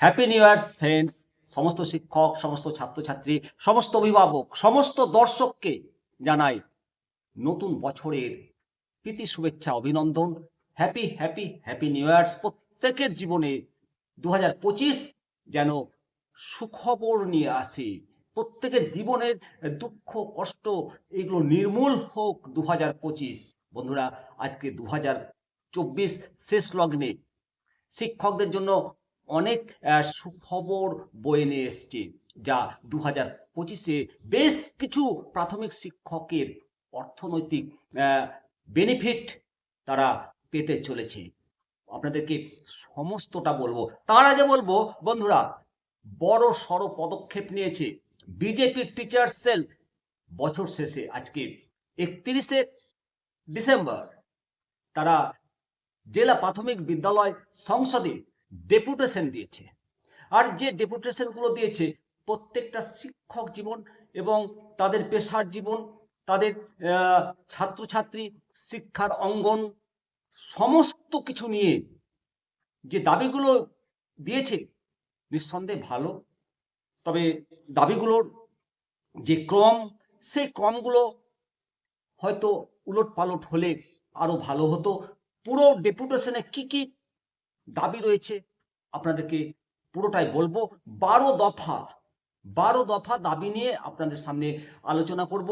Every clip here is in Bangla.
হ্যাপি নিউ ইয়ার্স ফ্রেন্ডস সমস্ত শিক্ষক, সমস্ত ছাত্রছাত্রী, সমস্ত অভিভাবক, সমস্ত দর্শককে জানাই নতুন বছরের প্রীতি, শুভেচ্ছা, অভিনন্দন। Happy happy happy new years প্রত্যেকের জীবনে দু হাজার পঁচিশ যেন সুখবর নিয়ে আসে। প্রত্যেকের জীবনের দুঃখ, কষ্ট, এগুলো নির্মূল হোক দু হাজার পঁচিশ। বন্ধুরা, আজকে দু হাজার চব্বিশ শেষ লগ্নে শিক্ষকদের জন্য অনেক সুখবর বয়ে নিয়ে এসছে, যা দু হাজার পঁচিশে বেশ কিছু প্রাথমিক শিক্ষকের অর্থনৈতিক বেনিফিট তারা পেতে চলেছে। আপনাদেরকে সমস্তটা বলব। তার আগে বলব, বন্ধুরা, বড় সড় পদক্ষেপ নিয়েছে বিজেপির টিচার সেল বছর শেষে, আজকে একত্রিশে ডিসেম্বর। তারা জেলা প্রাথমিক বিদ্যালয় সংসদে ডেপুটেশন দিয়েছে। আর যে ডেপুটেশনগুলো দিয়েছে, প্রত্যেকটা শিক্ষক জীবন এবং তাদের পেশার জীবন, তাদের ছাত্রছাত্রী শিক্ষার অঙ্গন, সমস্ত কিছু নিয়ে যে দাবিগুলো দিয়েছে, নিঃসন্দেহে ভালো। তবে দাবিগুলোর যে ক্রম, সেই ক্রমগুলো হয়তো উলট পালট হলে আরও ভালো হতো। পুরো ডেপুটেশনে কি কি দাবি রয়েছে। আপনাদেরকে পুরোটাই বলব। বারো দফা বারো দফা দাবি নিয়ে আপনাদের সামনে আলোচনা করব।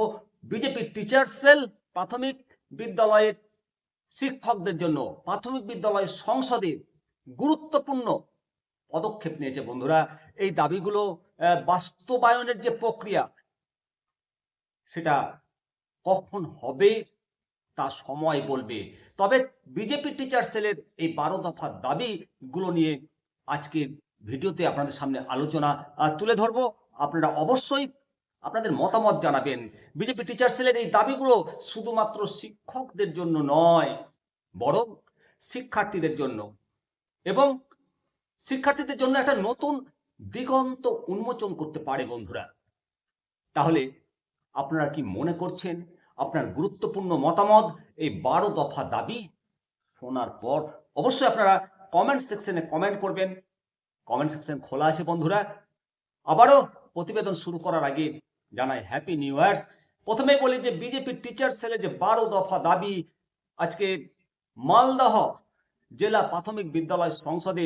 বিজেপির টিচার সেল প্রাথমিক বিদ্যালয়ের শিক্ষকদের জন্য প্রাথমিক বিদ্যালয় সংসদে গুরুত্বপূর্ণ পদক্ষেপ নিয়েছে বন্ধুরা। এই দাবিগুলো বাস্তবায়নের যে প্রক্রিয়া, সেটা কখন হবে? তা সময় বলবে। তবে বিজেপি টিচার সেলের এই বারো দফার দাবিগুলো নিয়ে আজকে ভিডিওতে আপনাদের সামনে আলোচনা তুলে ধরবো। আপনারা অবশ্যই আপনাদের মতামত জানাবেন। বিজেপি টিচার সেলের এই দাবিগুলো শুধুমাত্র শিক্ষকদের জন্য নয়, বরং শিক্ষার্থীদের জন্য। এবং শিক্ষার্থীদের জন্য একটা নতুন দিগন্ত উন্মোচন করতে পারে বন্ধুরা। তাহলে আপনারা কি মনে করছেন আপনার গুরুত্বপূর্ণ মতামত, এই বারো দফা দাবি শোনার পর অবশ্যই আপনারা কমেন্ট সেকশনে কমেন্ট করবেন। কমেন্ট সেকশন খোলা আছে বন্ধুরা। আবারও প্রতিবেদন শুরু করার আগে জানাই হ্যাপি নিউ ইয়ার্স প্রথমে বলি যে বিজেপি টিচার সেলের যে বারো দফা দাবি, আজকে মালদহ জেলা প্রাথমিক বিদ্যালয় সংসদে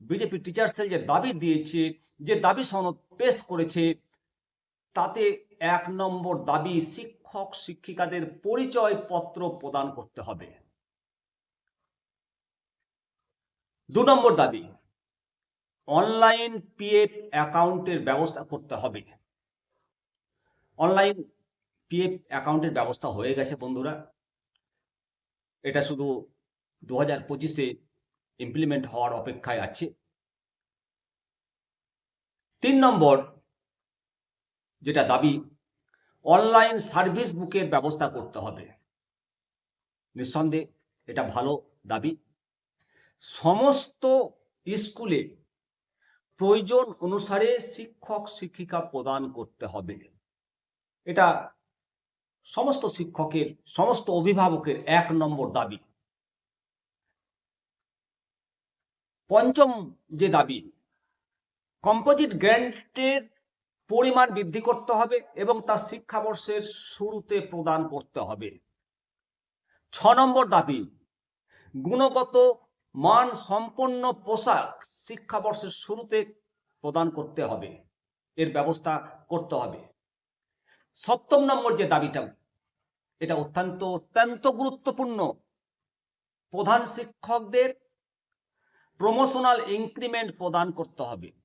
বিজেপি টিচার সেল যে দাবি দিয়েছে, যে দাবি সনদ পেশ করেছে, তাতে এক নম্বর দাবি শিক্ষক শিক্ষিকাদের পরিচয় পত্র প্রদান করতে হবে। দু নম্বর দাবি, অনলাইন পিএফ অ্যাকাউন্টের ব্যবস্থা করতে হবে। অনলাইন পিএফ অ্যাকাউন্টের ব্যবস্থা হয়ে গেছে বন্ধুরা। এটা শুধু দু হাজার পঁচিশে ইমপ্লিমেন্ট হওয়ার অপেক্ষায় আছে। তিন নম্বর, যেটা দাবি অনলাইন সার্ভিস বুকের ব্যবস্থা করতে হবে। নিঃসন্দেহে এটা ভালো দাবি। সমস্ত স্কুলে প্রয়োজন অনুসারে শিক্ষক, শিক্ষিকা প্রদান করতে হবে। এটা সমস্ত শিক্ষকের, সমস্ত অভিভাবকের এক নম্বর দাবি। পঞ্চম যে দাবি কম্পোজিট গ্র্যান্টের পরিমাণ বৃদ্ধি করতে হবে এবং তা শিক্ষাবর্ষের শুরুতে প্রদান করতে হবে। ছ নম্বর দাবি, গুণগত মান সম্পন্ন পোশাক শিক্ষাবর্ষের শুরুতে প্রদান করতে হবে। এর ব্যবস্থা করতে হবে। সপ্তম নম্বর যে দাবিটা, এটা অত্যন্ত অত্যন্ত গুরুত্বপূর্ণ। প্রধান শিক্ষকদের প্রমোশনাল ইনক্রিমেন্ট প্রদান করতে হবে।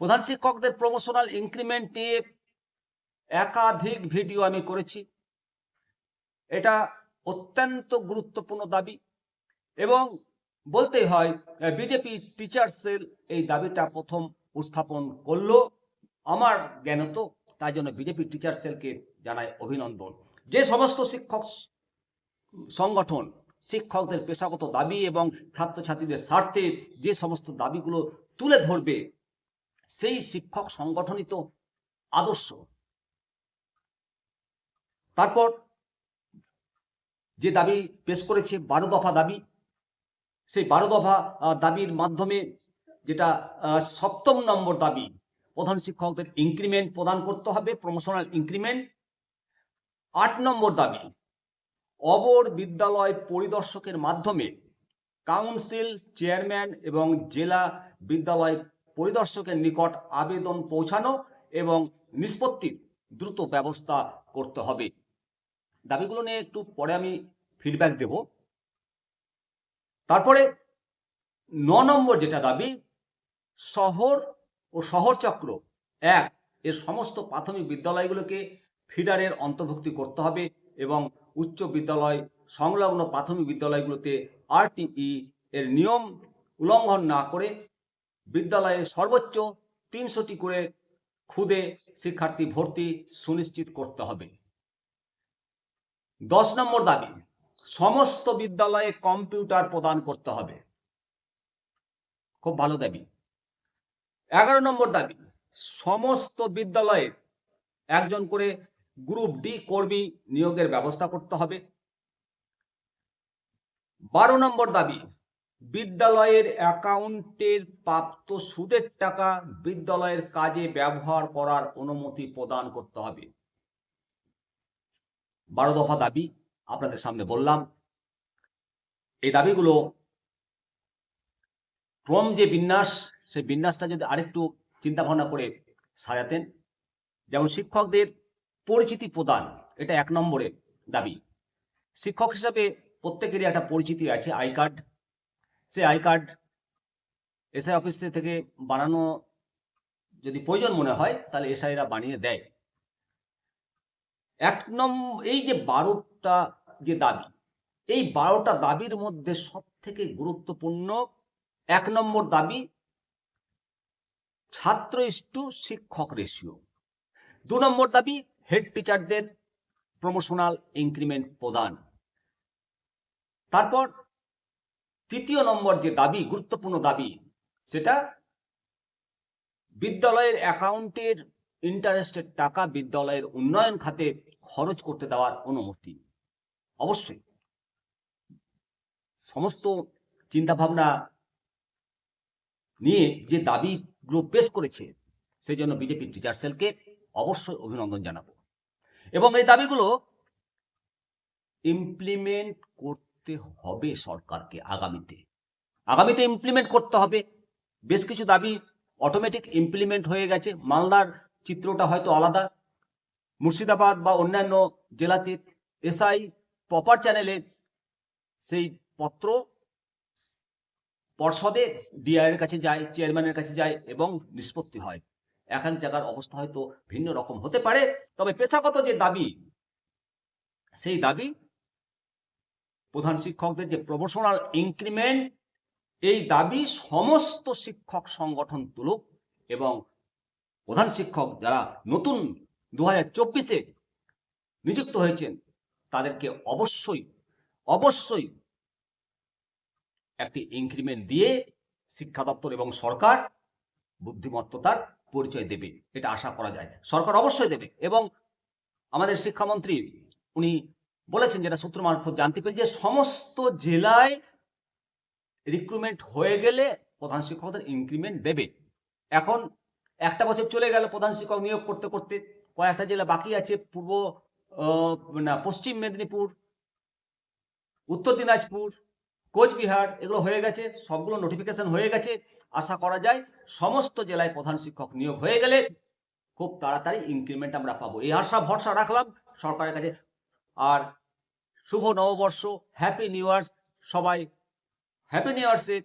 প্রধান শিক্ষকদের প্রমোশনাল ইনক্রিমেন্ট নিয়ে একাধিক ভিডিও আমি করেছি। এটা অত্যন্ত গুরুত্বপূর্ণ দাবি এবং বলতে হয় বিজেপি টিচার এই দাবিটা প্রথম উপস্থাপন করল আমার জ্ঞান তো তাই জন্য বিজেপি টিচার সেলকে জানাই অভিনন্দন। যে সমস্ত শিক্ষক সংগঠন, শিক্ষকদের পেশাগত দাবি এবং ছাত্রছাত্রীদের স্বার্থে যে সমস্ত দাবিগুলো তুলে ধরবে সেই শিক্ষক সংগঠনই তো আদর্শ। তারপর যে দাবি পেশ করেছে বারো দফা দাবি, সেই বারো দফা দাবির মাধ্যমে যেটা সপ্তম নম্বর দাবি, প্রধান শিক্ষকদের ইনক্রিমেন্ট প্রদান করতে হবে প্রমোশনাল ইনক্রিমেন্ট আট নম্বর দাবি, অবর বিদ্যালয় পরিদর্শকের মাধ্যমে কাউন্সিল চেয়ারম্যান এবং জেলা বিদ্যালয় পরিদর্শকের নিকট আবেদন পৌঁছানো এবং নিষ্পত্তির দ্রুত ব্যবস্থা করতে হবে। দাবিগুলো নিয়ে একটু পরে আমি ফিডব্যাক দেব। তারপরে ন নম্বর যেটা দাবি, শহর ও শহর চক্র এক, এর সমস্ত প্রাথমিক বিদ্যালয়গুলোকে ফিডারের অন্তর্ভুক্তি করতে হবে এবং উচ্চ বিদ্যালয় সংলগ্ন প্রাথমিক বিদ্যালয়গুলোতে আরটিই এর নিয়ম উল্লঙ্ঘন না করে বিদ্যালয়ে সর্বোচ্চ তিনশোটি করে খুদে শিক্ষার্থী ভর্তি সুনিশ্চিত করতে হবে। দশ নম্বর দাবি, সমস্ত বিদ্যালয়ে কম্পিউটার প্রদান করতে হবে। খুব ভালো দাবি। এগারো নম্বর দাবি, সমস্ত বিদ্যালয়ে একজন করে গ্রুপ ডি কর্মী নিয়োগের ব্যবস্থা করতে হবে। বারো নম্বর দাবি বিদ্যালয়ের অ্যাকাউন্টের প্রাপ্ত সুদের টাকা বিদ্যালয়ের কাজে ব্যবহার করার অনুমতি প্রদান করতে হবে। বারো দফা দাবি আপনাদের সামনে বললাম। এই দাবিগুলো ক্রম যে বিন্যাস, সেই বিন্যাসটা যদি আরেকটু চিন্তা ভাবনা করে সাজাতেন। যেমন শিক্ষকদের পরিচিতি প্রদান, এটা এক নম্বরে দাবি। শিক্ষক হিসাবে প্রত্যেকেরই একটা পরিচিতি আছে, আই কার্ড। সে আই কার্ড এসআই অফিস থেকে বানানো যদি প্রয়োজন মনে হয়, তাহলে এসআইরা বানিয়ে দেয়। এক নম্বর এই যে বারোটা যে দাবি, এই বারোটা দাবির মধ্যে সব থেকে গুরুত্বপূর্ণ এক নম্বর দাবি, ছাত্র ইস্টু শিক্ষক রেশিও। দু নম্বর দাবি, হেড টিচারদের প্রমোশনাল ইনক্রিমেন্ট প্রদান। তারপর তৃতীয় নম্বর যে দাবি, গুরুত্বপূর্ণ দাবি, সেটা বিদ্যালয়ের অ্যাকাউন্টের ইন্টারেস্টের টাকা বিদ্যালয়ের উন্নয়ন খাতে খরচ করতে দেওয়ার অনুমতি। অবশ্যই। সমস্ত চিন্তাভাবনা নিয়ে যে দাবিগুলো পেশ করেছে, সেই জন্য বিজেপি টিচার সেলকে অবশ্যই অভিনন্দন জানাব। এবং এই দাবিগুলো ইমপ্লিমেন্ট করতে হবে সরকারকে আগামীতে। আগামীতে ইমপ্লিমেন্ট করতে হবে। বেশ কিছু দাবি অটোমেটিক ইমপ্লিমেন্ট হয়ে গেছে। মালদার চিত্রটা হয়তো আলাদা। মুর্শিদাবাদ বা অন্যান্য জেলাতে এসআই প্রপার চ্যানেলে সেই পত্র পর্ষদে ডিআইয়ের কাছে যায় চেয়ারম্যানের কাছে যায় এবং নিষ্পত্তি হয়। এক এক জায়গার অবস্থা হয়তো ভিন্ন রকম হতে পারে। তবে পেশাগত যে দাবি, সেই দাবি প্রধান শিক্ষকদের যে প্রমোশনাল ইনক্রিমেন্ট এই দাবি সমস্ত শিক্ষক সংগঠন তুলুক এবং প্রধান শিক্ষক যারা নতুন দু হাজার চব্বিশে নিযুক্ত হয়েছেন, তাদেরকে অবশ্যই অবশ্যই একটি ইনক্রিমেন্ট দিয়ে শিক্ষা দপ্তর এবং সরকার বুদ্ধিমত্ততার পরিচয় দেবে। এটা আশা করা যায়। সরকার অবশ্যই দেবে এবং আমাদের শিক্ষামন্ত্রী, উনি বলেছেন যেটা সূত্র মারফত জানতে পেরে যে সমস্ত জেলায় রিক্রুটমেন্ট হয়ে গেলে প্রধান শিক্ষকদের ইনক্রিমেন্ট দেবে। এখন একটা বছর চলে গেল প্রধান শিক্ষক নিয়োগ করতে করতে, কয়েকটা জেলা বাকি আছে, পূর্ব না, পশ্চিম মেদিনীপুর, উত্তর দিনাজপুর, কোচবিহার, এগুলো হয়ে গেছে, সবগুলো নোটিফিকেশন হয়ে গেছে। আশা করা যায় সমস্ত জেলায় প্রধান শিক্ষক নিয়োগ হয়ে গেলে খুব তাড়াতাড়ি ইনক্রিমেন্ট আমরা পাবো। এই আশা, ভরসা রাখলাম সরকারের কাছে। আর শুভ নববর্ষ হ্যাপি নিউ ইয়ার্স সবাই। হ্যাপি নিউ ইয়ার্সের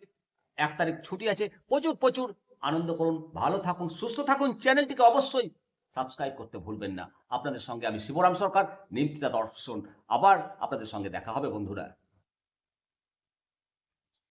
এক তারিখ ছুটি আছে। প্রচুর প্রচুর আনন্দ করুন, ভালো থাকুন, সুস্থ থাকুন। চ্যানেলটিকে অবশ্যই সাবস্ক্রাইব করতে ভুলবেন না। আপনাদের সঙ্গে আমি শিবরাম সরকার নিমতিতা দর্শন। আবার আপনাদের সঙ্গে দেখা হবে, বন্ধুরা।